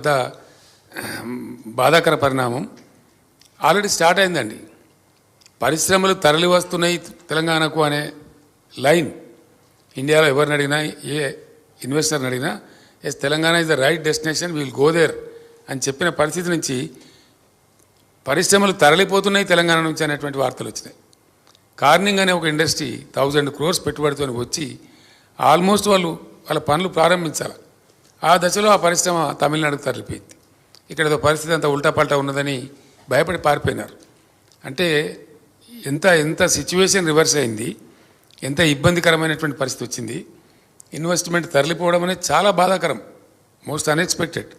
పెద్ద బాధాకర పరిణామం. Already start అయిందండి. పరిశ్రమలు తరలి వస్తున్నాయి తెలంగాణకు అనే లైన్. ఇండియాలో ఎవరిని అడిగినా ఏ ఇన్వెస్టర్ని అడిగినా yes Telangana is the right destination will go there అని చెప్పిన పరిస్థితి నుంచి పరిశ్రమలు తరలిపోతున్నాయి తెలంగాణ నుంచి అనేటువంటి వార్తలు వచ్చినాయి. కార్నింగ్ అనే ఒక ఇండస్ట్రీ థౌజండ్ క్రోర్స్ పెట్టుబడితో వచ్చి ఆల్మోస్ట్ వాళ్ళు వాళ్ళ పనులు ప్రారంభించాలి. ఆ దశలో ఆ పరిశ్రమ తమిళనాడుకు తరలిపోయింది. ఇక్కడ ఏదో పరిస్థితి అంతా ఉల్టాపల్టా ఉన్నదని భయపడి పారిపోయినారు. అంటే ఎంత ఎంత సిచ్యువేషన్ రివర్స్ అయింది ఎంత ఇబ్బందికరమైనటువంటి పరిస్థితి వచ్చింది ఇన్వెస్ట్మెంట్ తరలిపోవడం అనేది చాలా బాధాకరం మోస్ట్ అన్ఎక్స్పెక్టెడ్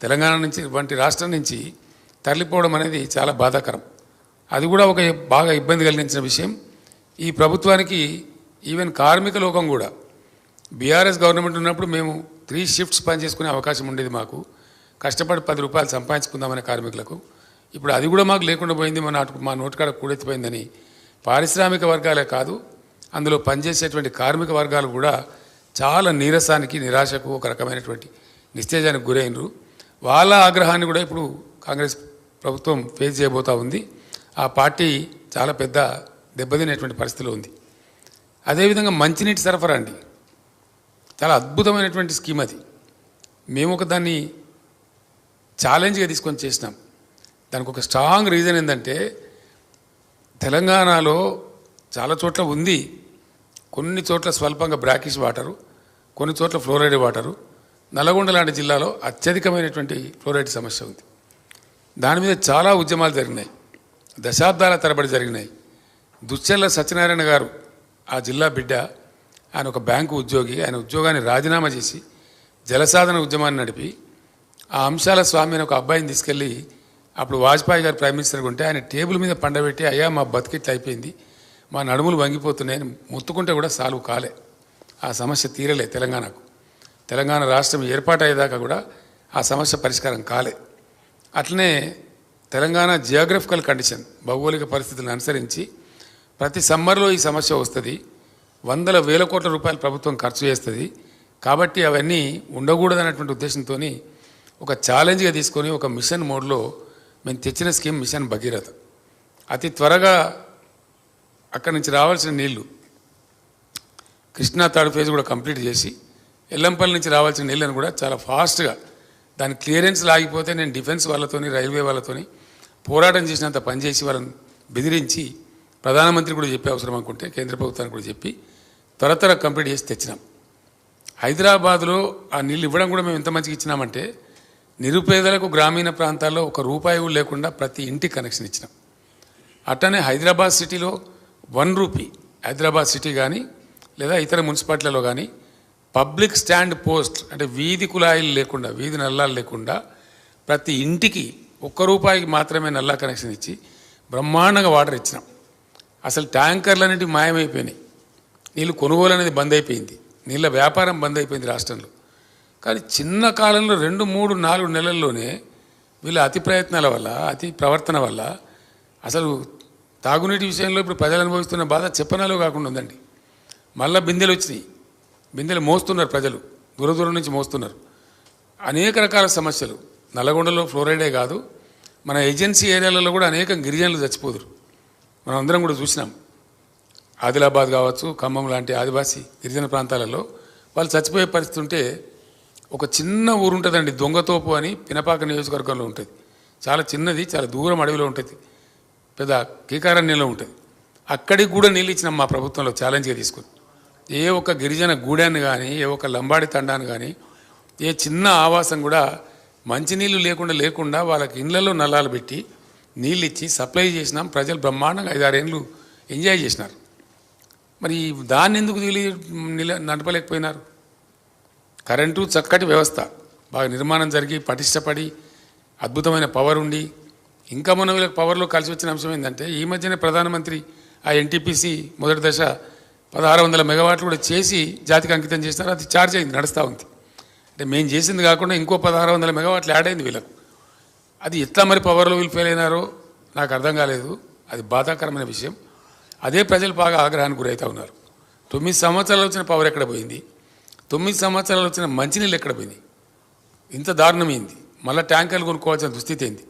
తెలంగాణ నుంచి వంటి రాష్ట్రం నుంచి తరలిపోవడం అనేది చాలా బాధాకరం. అది కూడా ఒక బాగా ఇబ్బంది కలిగించిన విషయం. ఈ ప్రభుత్వానికి ఈవెన్ కార్మిక లోకం కూడా బీఆర్ఎస్ గవర్నమెంట్ ఉన్నప్పుడు మేము త్రీ షిఫ్ట్స్ పనిచేసుకునే అవకాశం ఉండేది మాకు. కష్టపడి పది రూపాయలు సంపాదించుకుందామనే కార్మికులకు. ఇప్పుడు అది కూడా మాకు లేకుండా పోయింది మా మా నోటికాడ కూడెత్తిపోయిందని. పారిశ్రామిక వర్గాలే కాదు అందులో పనిచేసేటువంటి కార్మిక వర్గాలు కూడా చాలా నీరసానికి నిరాశకు ఒక రకమైనటువంటి నిస్తేజానికి గురైనరు. వాళ్ళ ఆగ్రహాన్ని కూడా ఇప్పుడు కాంగ్రెస్ ప్రభుత్వం ఫేస్ చేయబోతా ఉంది. ఆ పార్టీ చాలా పెద్ద దెబ్బతినేటువంటి పరిస్థితిలో ఉంది. అదేవిధంగా మంచినీటి సరఫరా అండి. చాలా అద్భుతమైనటువంటి స్కీమ్ అది. మేము ఒక దాన్ని ఛాలెంజ్గా తీసుకొని చేసినాం. దానికి ఒక స్ట్రాంగ్ రీజన్ ఏంటంటే తెలంగాణలో చాలా చోట్ల ఉంది. కొన్ని చోట్ల స్వల్పంగా బ్రాకిష్ వాటరు కొన్ని చోట్ల ఫ్లోరైడ్ వాటరు. నల్గొండ లాంటి జిల్లాలో అత్యధికమైనటువంటి ఫ్లోరైడ్ సమస్య ఉంది. దాని మీద చాలా ఉద్యమాలు జరిగినాయి. దశాబ్దాల తరబడి జరిగినాయి. దుశ్చల్ల సత్యనారాయణ గారు ఆ జిల్లా బిడ్డ ఆయన ఒక బ్యాంకు ఉద్యోగి ఆయన ఉద్యోగాన్ని రాజీనామా చేసి జలసాధన ఉద్యమాన్ని నడిపి ఆ అంశాల స్వామి అని ఒక అబ్బాయిని తీసుకెళ్ళి అప్పుడు వాజ్పేయి గారు ప్రైమ్ మినిస్టర్గా ఉంటే ఆయన టేబుల్ మీద పండబెట్టి అయ్యా మా బతికిట్లు అయిపోయింది. మా నడుములు వంగిపోతున్నాయని మొత్తుకుంటే కూడా సాల్వ్ కాలే. ఆ సమస్య తీరలే తెలంగాణకు. తెలంగాణ రాష్ట్రం ఏర్పాటు అయ్యేదాకా కూడా ఆ సమస్య పరిష్కారం కాలే. అట్లనే తెలంగాణ జియోగ్రఫికల్ కండిషన్ భౌగోళిక పరిస్థితులను అనుసరించి ప్రతి సమ్మర్లో ఈ సమస్య వస్తుంది. వందల వేల కోట్ల రూపాయలు ప్రభుత్వం ఖర్చు చేస్తుంది. కాబట్టి అవన్నీ ఉండకూడదన్నటువంటి ఉద్దేశంతో ఒక ఛాలెంజ్గా తీసుకొని ఒక మిషన్ మోడ్లో మేము తెచ్చిన స్కీమ్ మిషన్ భగీరథ. అతి త్వరగా అక్కడి నుంచి రావాల్సిన నీళ్ళు కృష్ణా థర్డ్ ఫేజ్ కూడా కంప్లీట్ చేసి ఎల్లంపల్లి నుంచి రావాల్సిన నీళ్ళని కూడా చాలా ఫాస్ట్గా దాని క్లియరెన్స్ లాగిపోతే నేను డిఫెన్స్ వాళ్ళతోని రైల్వే వాళ్ళతోని పోరాటం చేసినంత పనిచేసి వాళ్ళని బెదిరించి ప్రధానమంత్రి కూడా చెప్పే అవసరం అనుకుంటే కేంద్ర ప్రభుత్వానికి కూడా చెప్పి త్వర త్వర కంప్లీట్ చేసి తెచ్చినాం. హైదరాబాద్లో ఆ నీళ్ళు ఇవ్వడం కూడా మేము ఎంత మంచిగా ఇచ్చినామంటే నిరుపేదలకు గ్రామీణ ప్రాంతాల్లో ఒక రూపాయి లేకుండా ప్రతి ఇంటికి కనెక్షన్ ఇచ్చినాం. అట్టనే హైదరాబాద్ సిటీలో వన్ రూపీ హైదరాబాద్ సిటీ కానీ లేదా ఇతర మున్సిపాలిటీలలో కానీ పబ్లిక్ స్టాండ్ పోస్ట్ అంటే వీధి కుళాయిలు లేకుండా వీధి నల్లాలు లేకుండా ప్రతి ఇంటికి ఒక్క రూపాయికి మాత్రమే నల్లా కనెక్షన్ ఇచ్చి బ్రహ్మాండంగా వాటర్ ఇచ్చినాం. అసలు ట్యాంకర్లన్నిటి మాయమైపోయినాయి. నీళ్ళు కొనుగోలు అనేది బంద్ అయిపోయింది నీళ్ళ వ్యాపారం బంద్ అయిపోయింది రాష్ట్రంలో. కానీ చిన్న కాలంలో రెండు మూడు నాలుగు నెలల్లోనే వీళ్ళ అతి ప్రయత్నాల వల్ల అతి ప్రవర్తన వల్ల అసలు తాగునీటి విషయంలో ఇప్పుడు ప్రజలు అనుభవిస్తున్న బాధ చెప్పనాలో కాకుండా ఉందండి. మళ్ళా బిందెలు వచ్చినాయి. బిందెలు మోస్తున్నారు ప్రజలు. దూర దూరం నుంచి మోస్తున్నారు. అనేక రకాల సమస్యలు. నల్లగొండలో ఫ్లోరైడే కాదు. మన ఏజెన్సీ ఏరియాలలో కూడా అనేక గిరిజనులు చచ్చిపోదురు. మనం అందరం కూడా చూసినాం. ఆదిలాబాద్ కావచ్చు ఖమ్మం లాంటి ఆదివాసీ గిరిజన ప్రాంతాలలో వాళ్ళు చచ్చిపోయే పరిస్థితి ఉంటే ఒక చిన్న ఊరు ఉంటుందండి దొంగతోపు అని పినపాక నియోజకవర్గంలో ఉంటుంది. చాలా చిన్నది చాలా దూరం అడవిలో ఉంటుంది. పెద్ద కీకారణ్యంలో ఉంటుంది. అక్కడికి కూడా నీళ్ళు ఇచ్చినాం మా ప్రభుత్వంలో ఛాలెంజ్గా తీసుకుని ఏ ఒక్క గిరిజన గూడాన్ని కానీ ఏ ఒక్క లంబాడి తండాన్ని కానీ ఏ చిన్న ఆవాసం కూడా మంచినీళ్ళు లేకుండా లేకుండా వాళ్ళకి ఇళ్ళలో నల్లాలు పెట్టి నీళ్ళు ఇచ్చి సప్లై చేసినాం. ప్రజలు బ్రహ్మాండంగా ఐదారేళ్ళు ఎంజాయ్ చేసినారు. మరి దాన్ని ఎందుకు నిలి నిల నడపలేకపోయినారు? కరెంటు చక్కటి వ్యవస్థ. బాగా నిర్మాణం జరిగి పటిష్టపడి అద్భుతమైన పవర్ ఉండి ఇంకా మనం వీళ్ళకి పవర్లో కలిసి వచ్చిన అంశం ఏంటంటే ఈ మధ్యనే ప్రధానమంత్రి ఆ ఎన్టీపీసీ మొదటి దశ పదహారు వందల మెగావాట్లు కూడా చేసి జాతికి అంకితం చేసినారు. అది ఛార్జ్ అయింది నడుస్తూ ఉంది. అంటే మేము చేసింది కాకుండా ఇంకో పదహారు వందల మెగావాట్లు యాడ్ అయింది వీళ్ళకు. అది ఎట్లా మరి పవర్లో వీళ్ళు ఫెయిల్ అయినారో నాకు అర్థం కాలేదు. అది బాధాకరమైన విషయం. అదే ప్రజలు బాగా ఆగ్రహానికి గురవుతూ ఉన్నారు. తొమ్మిది సంవత్సరాలు వచ్చిన పవర్ ఎక్కడ పోయింది? తొమ్మిది సంవత్సరాలు వచ్చిన మంచినీళ్ళు ఎక్కడ పోయింది? ఇంత దారుణమైంది. మళ్ళీ ట్యాంకర్లు కొనుక్కోవాల్సిన దుస్థితి ఏంది?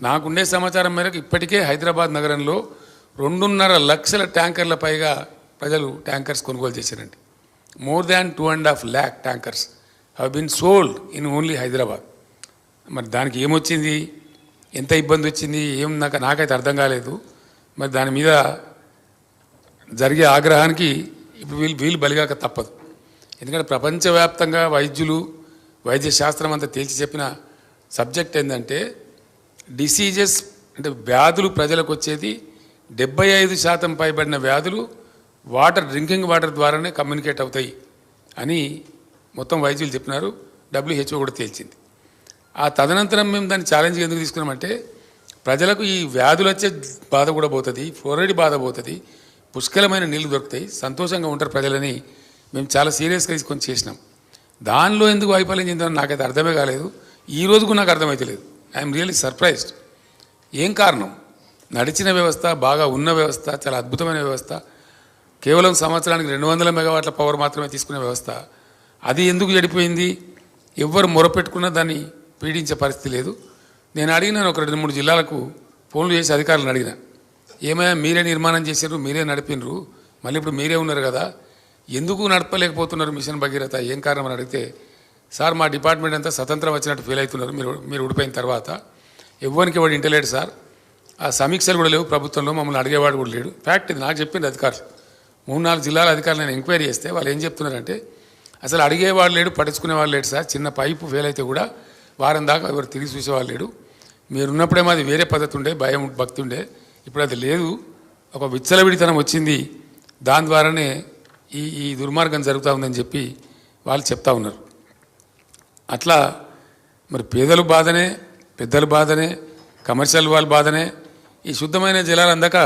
నాకుండే సమాచారం మేరకు ఇప్పటికే హైదరాబాద్ నగరంలో రెండున్నర లక్షల ట్యాంకర్ల పైగా ప్రజలు ట్యాంకర్స్ కొనుగోలు చేశారండి. More than two and half lakh tankers have been sold in only Hyderabad. మరి దానికి ఏమొచ్చింది? ఎంత ఇబ్బంది వచ్చింది? ఏం నాకు నాకైతే అర్థం కాలేదు. మరి దాని మీద జరిగే ఆగ్రహానికి ఇప్పుడు వీళ్ళు వీళ్ళు బలిగాక తప్పదు. ఎందుకంటే ప్రపంచవ్యాప్తంగా వైద్యులు వైద్య శాస్త్రం అంతా తేల్చి చెప్పిన సబ్జెక్ట్ ఏంటంటే డిసీజెస్ అంటే వ్యాధులు ప్రజలకు వచ్చేది డెబ్బై ఐదు శాతం పైబడిన వ్యాధులు వాటర్ డ్రింకింగ్ వాటర్ ద్వారానే కమ్యూనికేట్ అవుతాయి అని మొత్తం వైద్యులు చెప్పినారు. డబ్ల్యూహెచ్ఓ కూడా తేల్చింది. ఆ తదనంతరం మేము దాన్ని ఛాలెంజ్ ఎందుకు తీసుకున్నామంటే ప్రజలకు ఈ వ్యాధులు వచ్చే బాధ కూడా పోతుంది ఫ్లోరైడ్ బాధ పోతుంది పుష్కలమైన నీళ్ళు దొరుకుతాయి. సంతోషంగా ఉంటారు ప్రజలని. మేము చాలా సీరియస్గా తీసుకొని చేసినాం. దానిలో ఎందుకు వైఫల్యం చెందామని నాకైతే అర్థమే కాలేదు. ఈ రోజుకు నాకు అర్థమైతలేదు. ఐఎమ్ రియల్లీ సర్ప్రైజ్డ్ ఏం కారణం? నడిచిన వ్యవస్థ బాగా ఉన్న వ్యవస్థ చాలా అద్భుతమైన వ్యవస్థ. కేవలం సంవత్సరానికి రెండు వందల మెగావాట్ల పవర్ మాత్రమే తీసుకునే వ్యవస్థ. అది ఎందుకు చెడిపోయింది? ఎవ్వరు మొరపెట్టుకున్నా దాన్ని పీడించే పరిస్థితి లేదు. నేను అడిగినాను ఒక రెండు మూడు జిల్లాలకు ఫోన్లు చేసి అధికారులను అడిగినా. ఏమైనా మీరే నిర్మాణం చేశారు మీరే నడిపినరు మళ్ళీ ఇప్పుడు మీరే ఉన్నారు కదా ఎందుకు నడపలేకపోతున్నారు మిషన్ భగీరథ? ఏం కారణం అని అడిగితే సార్ మా డిపార్ట్మెంట్ అంతా స్వతంత్రం వచ్చినట్టు ఫీల్ అవుతున్నారు మీరు మీరు ఊడిపోయిన తర్వాత. ఎవ్వరికి వాడు ఇంటలేడు సార్. ఆ సమీక్షలు కూడా లేవు ప్రభుత్వంలో మమ్మల్ని అడిగేవాడు కూడా లేడు. ఫ్యాక్ట్ ఇది నాకు చెప్పింది అధికారులు. మూడు నాలుగు జిల్లాల అధికారులు నేను ఎంక్వైరీ చేస్తే వాళ్ళు ఏం చెప్తున్నారంటే అసలు అడిగేవాడు లేడు పట్టించుకునేవాడు లేడు సార్. చిన్న పైపు ఫెయిల్ అయితే కూడా వారం దాకా ఎవరు తిరిగి చూసేవాళ్ళు లేడు. మీరున్నప్పుడే అది వేరే పద్ధతి ఉండే భయం భక్తి ఉండే. ఇప్పుడు అది లేదు. ఒక విచ్చలవిడితనం వచ్చింది. దాని ద్వారానే ఈ ఈ దుర్మార్గం జరుగుతూ ఉందని చెప్పి వాళ్ళు చెప్తా ఉన్నారు. అట్లా మరి పేదలు బాధనే పెద్దల బాధనే కమర్షియల్ వాళ్ళ బాధనే ఈ శుద్ధమైన జలాలు అందక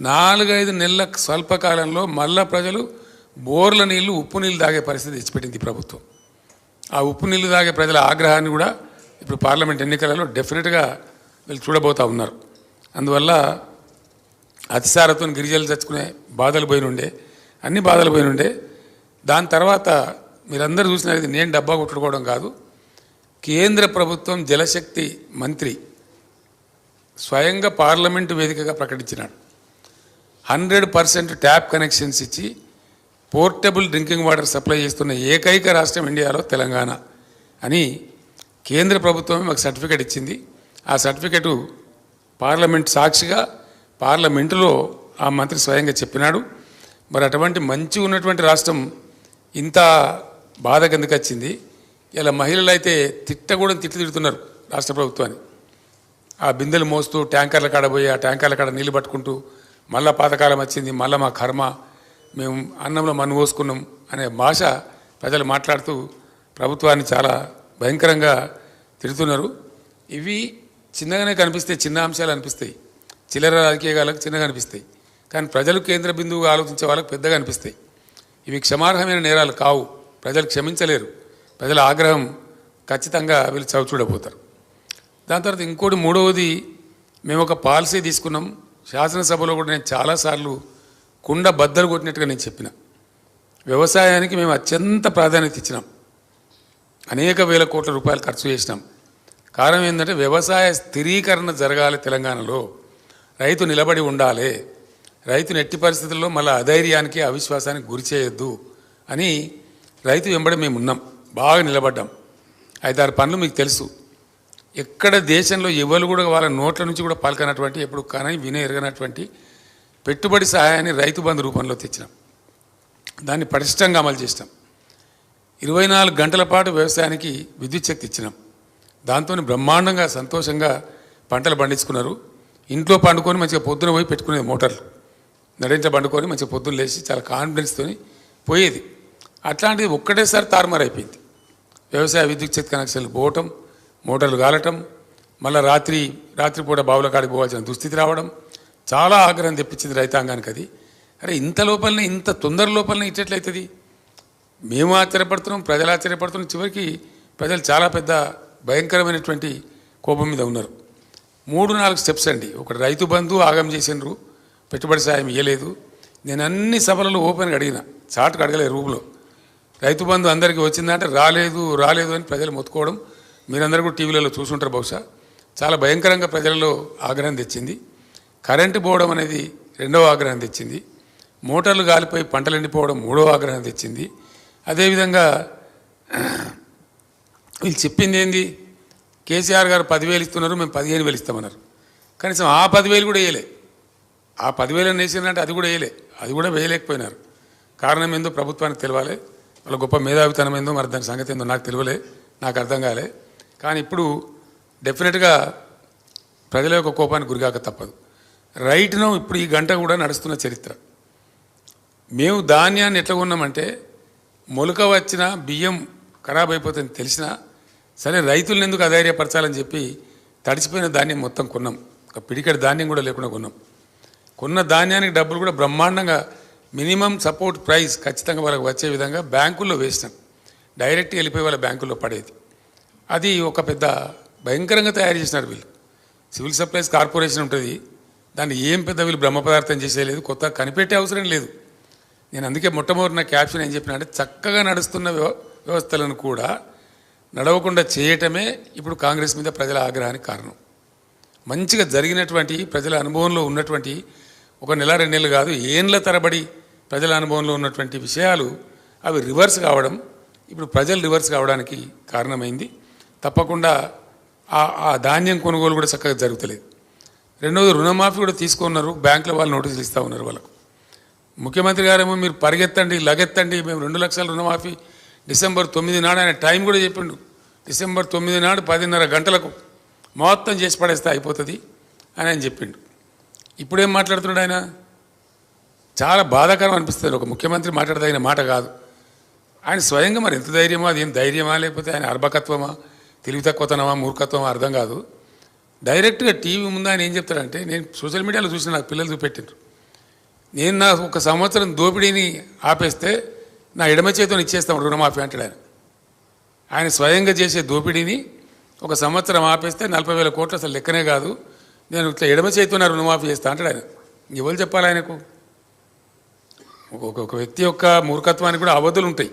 నాలుగైదు నెలల స్వల్పకాలంలో మళ్ళా ప్రజలు బోర్ల నీళ్ళు ఉప్పు నీళ్ళు తాగే పరిస్థితి తెచ్చిపెట్టింది ప్రభుత్వం. ఆ ఉప్పు నీళ్ళు తాగే ప్రజల ఆగ్రహాన్ని కూడా ఇప్పుడు పార్లమెంట్ ఎన్నికలలో డెఫినెట్గా వీళ్ళు చూడబోతా ఉన్నారు. అందువల్ల అతిసారతో గిరిజలు తెచ్చుకునే బాధలు పోయినుండే అన్ని బాధలు పోయినుండే. దాని తర్వాత మీరందరూ చూసినది నేను డబ్బా కొట్టుకోవడం కాదు. కేంద్ర ప్రభుత్వం జలశక్తి మంత్రి స్వయంగా పార్లమెంటు వేదికగా ప్రకటించినాడు. హండ్రెడ్ పర్సెంట్ ట్యాప్ కనెక్షన్స్ ఇచ్చి పోర్టబుల్ డ్రింకింగ్ వాటర్ సప్లై చేస్తున్న ఏకైక రాష్ట్రం ఇండియాలో తెలంగాణ అని కేంద్ర ప్రభుత్వం మాకు సర్టిఫికేట్ ఇచ్చింది. ఆ సర్టిఫికేటు పార్లమెంట్ సాక్షిగా పార్లమెంటులో ఆ మంత్రి స్వయంగా చెప్పినాడు. మరి అటువంటి మంచి ఉన్నటువంటి రాష్ట్రం ఇంత బాధ కిందకు వచ్చింది. ఇలా మహిళలు అయితే తిట్ట కూడా తిట్లు తిడుతున్నారు రాష్ట్ర ప్రభుత్వాన్ని. ఆ బిందెలు మోస్తూ ట్యాంకర్ల కాడ పోయి ఆ ట్యాంకర్ల కాడ నీళ్ళు పట్టుకుంటూ మళ్ళా పాతకాలం వచ్చింది మళ్ళా మా కర్మ మేము అన్నంలో మన్ను పోసుకున్నాం అనే భాష ప్రజలు మాట్లాడుతూ ప్రభుత్వాన్ని చాలా భయంకరంగా తిడుతున్నారు. ఇవి చిన్నగానే కనిపిస్తాయి చిన్న అంశాలు అనిపిస్తాయి. చిల్లర రాజకీయాలకు చిన్నగా అనిపిస్తాయి. కానీ ప్రజలు కేంద్ర బిందువుగా ఆలోచించే వాళ్ళకి పెద్దగా అనిపిస్తాయి. ఇవి క్షమార్హమైన నేరాలు కావు. ప్రజలు క్షమించలేరు. ప్రజల ఆగ్రహం ఖచ్చితంగా వీళ్ళు చవిచూడబోతారు దాని తర్వాత ఇంకోటి మూడవది మేము ఒక పాలసీ తీసుకున్నాం. శాసనసభలో కూడా నేను చాలాసార్లు కుండ బద్దలు కొట్టినట్టుగా నేను చెప్పిన. వ్యవసాయానికి మేము అత్యంత ప్రాధాన్యత ఇచ్చినాం. అనేక వేల కోట్ల రూపాయలు ఖర్చు చేసినాం. కారణం ఏంటంటే వ్యవసాయ స్థిరీకరణ జరగాలి తెలంగాణలో. రైతు నిలబడి ఉండాలి. రైతుని ఎట్టి పరిస్థితుల్లో మళ్ళీ అధైర్యానికి అవిశ్వాసానికి గురి చేయొద్దు అని రైతు వెంబడి మేము ఉన్నాం. బాగా నిలబడ్డాం. ఐదారు పనులు మీకు తెలుసు. ఎక్కడ దేశంలో ఎవరు కూడా వాళ్ళ నోట్ల నుంచి కూడా పలకనటువంటి ఎప్పుడు కానీ వినే ఎరగనటువంటి పెట్టుబడి సహాయాన్ని రైతు బంధు రూపంలో తెచ్చినాం. దాన్ని పటిష్టంగా అమలు చేసినాం. ఇరవై నాలుగు గంటల పాటు వ్యవసాయానికి విద్యుత్ శక్తి ఇచ్చినాం. దాంతో బ్రహ్మాండంగా సంతోషంగా పంటలు పండించుకున్నారు. ఇంట్లో పండుకొని మంచిగా పొద్దున పోయి పెట్టుకునేది మోటార్లు. నడింట పండుకొని మంచిగా పొద్దున్న లేచి చాలా కాన్ఫిడెన్స్తో పోయేది. అట్లాంటిది ఒక్కటేసారి తారుమారు అయిపోయింది. వ్యవసాయ విద్యుత్ చేతి కనెక్షన్లు పోవటం మోటార్లు కాలటం మళ్ళీ రాత్రి రాత్రిపూట బావుల కాడికి పోవాల్సిన దుస్థితి రావడం చాలా ఆగ్రహం తెప్పించింది రైతాంగానికి అది. అరే ఇంత లోపలనే ఇంత తొందర లోపలనే ఇచ్చేట్లయితుంది? మేము ఆశ్చర్యపడుతున్నాం ప్రజలు ఆశ్చర్యపడుతున్నాం చివరికి ప్రజలు చాలా పెద్ద భయంకరమైనటువంటి కోపం మీద ఉన్నారు. మూడు నాలుగు స్టెప్స్ అండి. ఒకటి రైతు బంధు ఆగం చేసినారు పెట్టుబడి సాయం ఇవ్వలేదు నేను అన్ని సభలలో ఓపెన్గా అడిగిన చాటుకు అడగలేదు రూపులో. రైతు బంధు అందరికీ వచ్చిందంటే రాలేదు రాలేదు అని ప్రజలు మొత్తుకోవడం మీరందరూ కూడా టీవీలలో చూసుంటారు బహుశా. చాలా భయంకరంగా ప్రజలలో ఆగ్రహం తెచ్చింది. కరెంటు పోవడం అనేది రెండవ ఆగ్రహం తెచ్చింది. మోటార్లు గాలిపోయి పంటలు ఎండిపోవడం మూడవ ఆగ్రహం తెచ్చింది. అదేవిధంగా వీళ్ళు చెప్పింది ఏంది? కేసీఆర్ గారు పదివేలు ఇస్తున్నారు మేము పదిహేను వేలు ఇస్తామన్నారు. కనీసం ఆ పదివేలు కూడా వేయలే. ఆ పదివేలు వేసినంటే అది కూడా వేయలే. అది కూడా వేయలేకపోయినారు. కారణం ఏందో ప్రభుత్వానికి తెలియాలి వాళ్ళ గొప్ప మేధావితనం ఏందో మరి దాని సంగతి ఏందో నాకు తెలియలే నాకు అర్థం కాలే. కానీ ఇప్పుడు డెఫినెట్గా ప్రజల యొక్క కోపానికి గురికాక తప్పదు. రైట్ను ఇప్పుడు ఈ గంట కూడా నడుస్తున్న చరిత్ర. మేము ధాన్యాన్ని ఎట్లా కొన్నామంటే మొలక వచ్చిన బియ్యం ఖరాబ్ అయిపోతుంది తెలిసినా సరే రైతులను ఎందుకు అధైర్యపరచాలని చెప్పి తడిచిపోయిన ధాన్యం మొత్తం కొన్నాం. ఒక పిడికడి ధాన్యం కూడా లేకుండా కొన్నాం. కొన్న ధాన్యానికి డబ్బులు కూడా బ్రహ్మాండంగా మినిమం సపోర్ట్ ప్రైస్ ఖచ్చితంగా వాళ్ళకి వచ్చే విధంగా బ్యాంకుల్లో వేసినాం. డైరెక్ట్ వెళ్ళిపోయి వాళ్ళ బ్యాంకుల్లో పడేది. అది ఒక పెద్ద భయంకరంగా తయారు చేసినారు వీళ్ళు. సివిల్ సప్లైస్ కార్పొరేషన్ ఉంటుంది. దాన్ని ఏం పెద్ద వీళ్ళు బ్రహ్మ పదార్థం చేసేయలేదు. కొత్త కనిపెట్టే అవసరం లేదు. నేను అందుకే మొట్టమొదటి నా క్యాప్షన్ ఏం చెప్పిన అంటే చక్కగా నడుస్తున్న వ్యవ వ్యవస్థలను కూడా నడవకుండా చేయటమే ఇప్పుడు కాంగ్రెస్ మీద ప్రజల ఆగ్రహానికి కారణం. మంచిగా జరిగినటువంటి ప్రజల అనుభవంలో ఉన్నటువంటి ఒక నెల రెండు నెలలు కాదు ఏండ్ల తరబడి ప్రజల అనుభవంలో ఉన్నటువంటి విషయాలు అవి రివర్స్ కావడం ఇప్పుడు ప్రజలు రివర్స్ కావడానికి కారణమైంది. తప్పకుండా ఆ ఆ ధాన్యం కొనుగోలు కూడా చక్కగా జరుగుతలేదు. రెండవది రుణమాఫీ కూడా తీసుకున్నారు. బ్యాంకుల వాళ్ళు నోటీసులు ఇస్తూ ఉన్నారు వాళ్ళకు. ముఖ్యమంత్రి గారేమో మీరు పరిగెత్తండి లగెత్తండి మేము రెండు లక్షల రుణమాఫీ డిసెంబర్ తొమ్మిది నాడు ఆయన టైం కూడా చెప్పిండు. డిసెంబర్ తొమ్మిది నాడు పదిన్నర గంటలకు మొత్తం చేసి పడేస్తే అయిపోతుంది అని ఆయన చెప్పిండు. ఇప్పుడేం మాట్లాడుతున్నాడు ఆయన? చాలా బాధాకరం అనిపిస్తుంది. ఒక ముఖ్యమంత్రి మాట్లాడదగిన మాట కాదు. ఆయన స్వయంగా మరి ఎంత ధైర్యమా అది ఏం ధైర్యమా లేకపోతే ఆయన అర్భకత్వమా తెలివి తక్కువతనమా మూర్ఖత్వమా అర్థం కాదు. డైరెక్ట్గా టీవీ ముందు ఆయన ఏం చెప్తాడంటే నేను సోషల్ మీడియాలో చూసిన నాకు పిల్లలు చూపెట్టిండ్రు. నేను నా ఒక సంవత్సరం దోపిడీని ఆపేస్తే నా ఎడమ చేతిని ఇచ్చేస్తాం రుణమాఫీ అంటాడు ఆయన. ఆయన స్వయంగా చేసే దోపిడీని ఒక సంవత్సరం ఆపేస్తే నలభై వేల కోట్లు అసలు లెక్కనే కాదు. నేను ఇట్లా ఎడమ చేతున్న రుణమాఫీ చేస్తా అంటాడు ఆయన. ఎవరు చెప్పాలి ఆయనకు? ఒక వ్యక్తి యొక్క మూర్ఖత్వానికి కూడా అవధులు ఉంటాయి.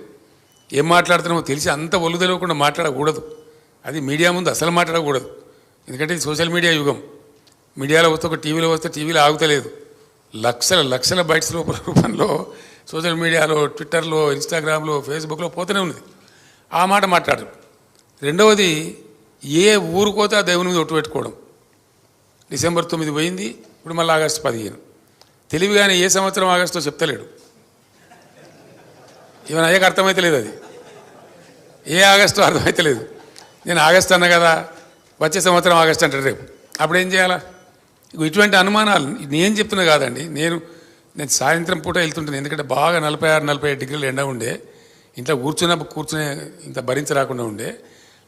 ఏం మాట్లాడుతున్నామో తెలిసి అంత ఒళ్ళు తెలియకుండా మాట్లాడకూడదు. అది మీడియా ముందు అసలు మాట్లాడకూడదు. ఎందుకంటే ఇది సోషల్ మీడియా యుగం. మీడియాలో వస్తే ఒక టీవీలో వస్తే టీవీలో ఆగుతలేదు. లక్షల లక్షల బైట్స్ రూపంలో సోషల్ మీడియాలో ట్విట్టర్లో ఇన్స్టాగ్రామ్లో ఫేస్బుక్లో పోతూనే ఉన్నది. ఆ మాట మాట్లాడరు రెండవది ఏ ఊరుకోతే ఆ దేవుని మీద ఒట్టు పెట్టుకోవడం. డిసెంబర్ తొమ్మిది పోయింది ఇప్పుడు మళ్ళీ ఆగస్టు పదిహేను. తెలివిగానే ఏ సంవత్సరం ఆగస్టో చెప్తలేడు. ఈవెన్ అయ్యాక అర్థమైతలేదు అది. ఏ ఆగస్టు అర్థమైతలేదు నేను ఆగస్ట్ అన్న కదా వచ్చే సంవత్సరం ఆగస్ట్ అంటాడు రేపు. అప్పుడు ఏం చేయాలా? ఇటువంటి అనుమానాలు నేను చెప్తున్నా కాదండి. నేను నేను సాయంత్రం పూట వెళ్తుంటాను ఎందుకంటే బాగా నలభై ఆరు నలభై ఏడు డిగ్రీలు ఎండ ఉండే. ఇంట్లో కూర్చున్నప్పుడు కూర్చునే ఇంత భరించరాకుండా ఉండే.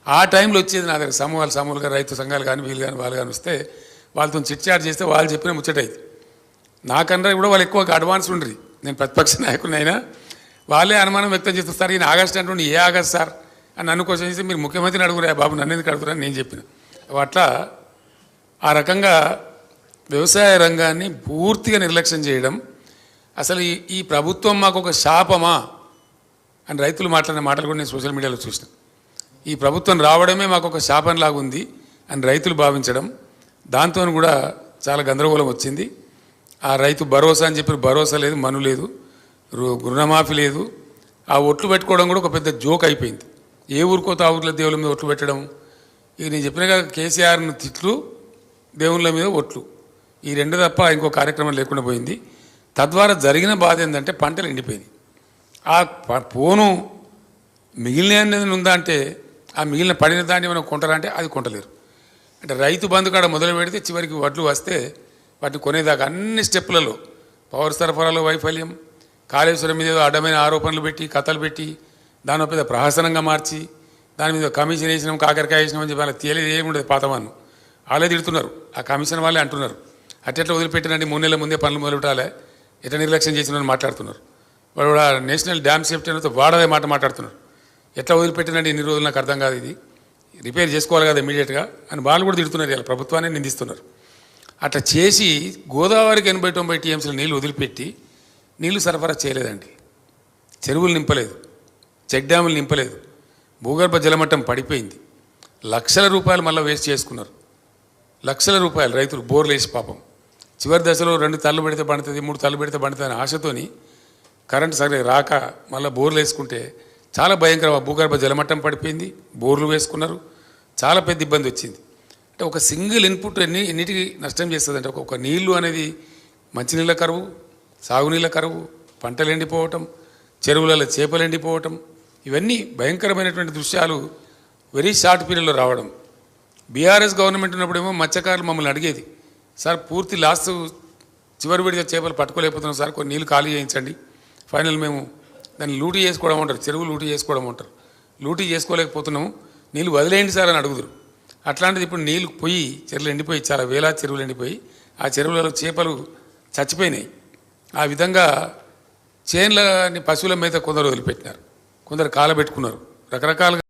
ఆ టైంలో వచ్చేది నా దగ్గర సమూహాలు సమూహాలుగా రైతు సంఘాలు కానీ వీళ్ళు కానీ వాళ్ళు కానీ వస్తే వాళ్ళతో చిట్చాట్ చేస్తే వాళ్ళు చెప్పిన ముచ్చటైంది నాకన్నా కూడా వాళ్ళు ఎక్కువ అడ్వాన్స్ ఉండరు. నేను ప్రతిపక్ష నాయకుడినైనా వాళ్ళే అనుమానం వ్యక్తం చేస్తారు సార్ ఈయన ఆగస్ట్ అంటుండి ఏ ఆగస్ట్ సార్? అని నన్ను క్వశ్చన్ చేస్తే మీరు ముఖ్యమంత్రిని అడుగురా బాబు నన్ను ఎందుకు అడుగురా నేను చెప్పిన. అట్లా ఆ రకంగా వ్యవసాయ రంగాన్ని పూర్తిగా నిర్లక్ష్యం చేయడం అసలు ఈ ఈ ప్రభుత్వం మాకు ఒక శాపమా? అని రైతులు మాట్లాడిన మాటలు కూడా నేను సోషల్ మీడియాలో చూసిన. ఈ ప్రభుత్వం రావడమే మాకు ఒక శాపంలాగా ఉంది అని రైతులు భావించడం దాంతో కూడా చాలా గందరగోళం వచ్చింది. ఆ రైతు భరోసా అని చెప్పి భరోసా లేదు మను లేదు రుణమాఫీ లేదు. ఆ ఒట్లు పెట్టుకోవడం కూడా ఒక పెద్ద జోక్ అయిపోయింది. ఏ ఊరికో తా ఊర్ల దేవుళ్ళ మీద ఒట్లు పెట్టడం ఇక నేను చెప్పినగా కేసీఆర్ను తిట్లు దేవుళ్ళ మీద ఒట్లు. ఈ రెండు తప్ప ఇంకో కార్యక్రమం లేకుండా పోయింది. తద్వారా జరిగిన బాధ ఏంటంటే పంటలు ఎండిపోయినాయి. ఆ ప- పోను మిగిలిన అనేది ఉందా అంటే ఆ మిగిలిన పడిన దాన్ని మనం కొంటారా అంటే అది కొంటలేరు. అంటే రైతు బంధు కాడ మొదలు పెడితే చివరికి వడ్లు వస్తే వాటిని కొనేదాకా అన్ని స్టెప్లలో పవర్ సరఫరాలో వైఫల్యం కాళేశ్వరం మీద అడ్డమైన ఆరోపణలు పెట్టి కథలు పెట్టి దాని పెద్ద ప్రహసనంగా మార్చి దాని మీద కమిషన్ వేసినాం కాకరకాయ వేసినాం అని చెప్పి అలా తేలేదు ఏముండదు పాతవాన్ని వాళ్ళే తిడుతున్నారు. ఆ కమిషన్ వాళ్ళే అంటున్నారు. అట్టెట్లా వదిలిపెట్టినండి మూడు నెలల ముందే పనులు మొదలు పెట్టాలి ఎట్లా నిర్లక్ష్యం చేసిన మాట్లాడుతున్నారు. వాడు కూడా నేషనల్ డ్యామ్ సేఫ్టీ అనేది వాడదే మాట మాట్లాడుతున్నారు ఎట్లా వదిలిపెట్టినండి ఇన్ని రోజులు నాకు అర్థం కాదు ఇది. రిపేర్ చేసుకోవాలి కదా ఇమీడియట్గా అని వాళ్ళు కూడా తిడుతున్నారు ఇలా ప్రభుత్వాన్ని నిందిస్తున్నారు. అట్లా చేసి గోదావరికి ఎనభై తొంభై టీఎంసీల నీళ్ళు వదిలిపెట్టి నీళ్ళు సరఫరా చేయలేదండి. చెరువులు నింపలేదు. చెక్ డ్యాములు నింపలేదు. భూగర్భ జలమట్టం పడిపోయింది. లక్షల రూపాయలు మళ్ళీ వేస్ట్ చేసుకున్నారు. లక్షల రూపాయలు రైతులు బోర్లు వేసి పాపం. చివరి దశలో రెండు తల్లు పెడితే పండుతుంది మూడు తల్లు పెడితే పండుతుంది అనే ఆశతోని కరెంట్ సరే రాక మళ్ళీ బోర్లు వేసుకుంటే చాలా భయంకర భూగర్భ జలమట్టం పడిపోయింది బోర్లు వేసుకున్నారు చాలా పెద్ద ఇబ్బంది వచ్చింది. అంటే ఒక సింగిల్ ఇన్పుట్ ఎన్ని ఎన్నిటికి నష్టం చేస్తుంది అంటే ఒక నీళ్ళు అనేది మంచినీళ్ళ కరువు సాగునీళ్ళ కరువు పంటలు ఎండిపోవటం చెరువులలో చేపలు ఎండిపోవటం ఇవన్నీ భయంకరమైనటువంటి దృశ్యాలు వెరీ షార్ట్ పీరియడ్లో రావడం. బీఆర్ఎస్ గవర్నమెంట్ ఉన్నప్పుడేమో మత్స్యకారులు మమ్మల్ని అడిగేది సార్ పూర్తి లాస్ట్ చివరి విడిగా చేపలు పట్టుకోలేకపోతున్నాం సార్ కొన్ని నీళ్ళు ఖాళీ చేయించండి. ఫైనల్ మేము దాన్ని లూటీ చేసుకోవడం అంటారు చెరువు లూటీ చేసుకోవడం అంటారు. లూటీ చేసుకోలేకపోతున్నాము. నీళ్ళు వదిలేయండి సార్ అని అడుగుదురు. అట్లాంటిది ఇప్పుడు నీళ్ళు పోయి చెరువులు ఎండిపోయి చాలా వేలా చెరువులు ఎండిపోయి ఆ చెరువులలో చేపలు చచ్చిపోయినాయి. ఆ విధంగా చేన్లని పశువుల మీద కొందరు వదిలిపెట్టినారు. కొందరు కాలబెట్టుకున్నారు. రకరకాలుగా